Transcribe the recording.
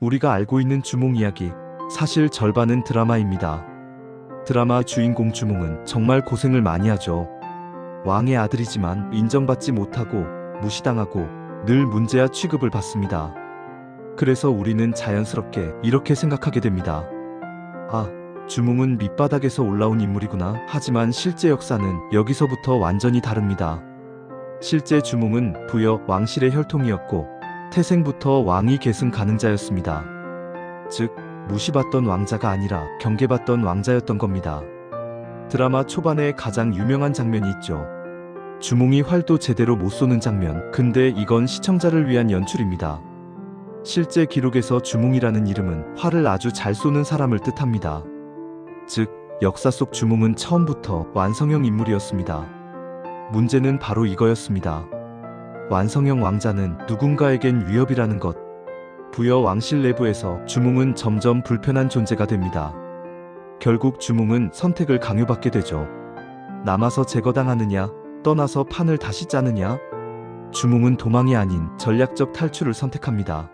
우리가 알고 있는 주몽 이야기, 사실 절반은 드라마입니다. 드라마 주인공 주몽은 정말 고생을 많이 하죠. 왕의 아들이지만 인정받지 못하고 무시당하고 늘 문제야 취급을 받습니다. 그래서 우리는 자연스럽게 이렇게 생각하게 됩니다. 아, 주몽은 밑바닥에서 올라온 인물이구나. 하지만 실제 역사는 여기서부터 완전히 다릅니다. 실제 주몽은 부여 왕실의 혈통이었고 태생부터 왕위 계승 가능자였습니다. 즉, 무시받던 왕자가 아니라 경계받던 왕자였던 겁니다. 드라마 초반에 가장 유명한 장면이 있죠. 주몽이 활도 제대로 못 쏘는 장면. 근데 이건 시청자를 위한 연출입니다. 실제 기록에서 주몽이라는 이름은 활을 아주 잘 쏘는 사람을 뜻합니다. 즉, 역사 속 주몽은 처음부터 완성형 인물이었습니다. 문제는 바로 이거였습니다. 완성형 왕자는 누군가에겐 위협이라는 것. 부여 왕실 내부에서 주몽은 점점 불편한 존재가 됩니다. 결국 주몽은 선택을 강요받게 되죠. 남아서 제거당하느냐, 떠나서 판을 다시 짜느냐? 주몽은 도망이 아닌 전략적 탈출을 선택합니다.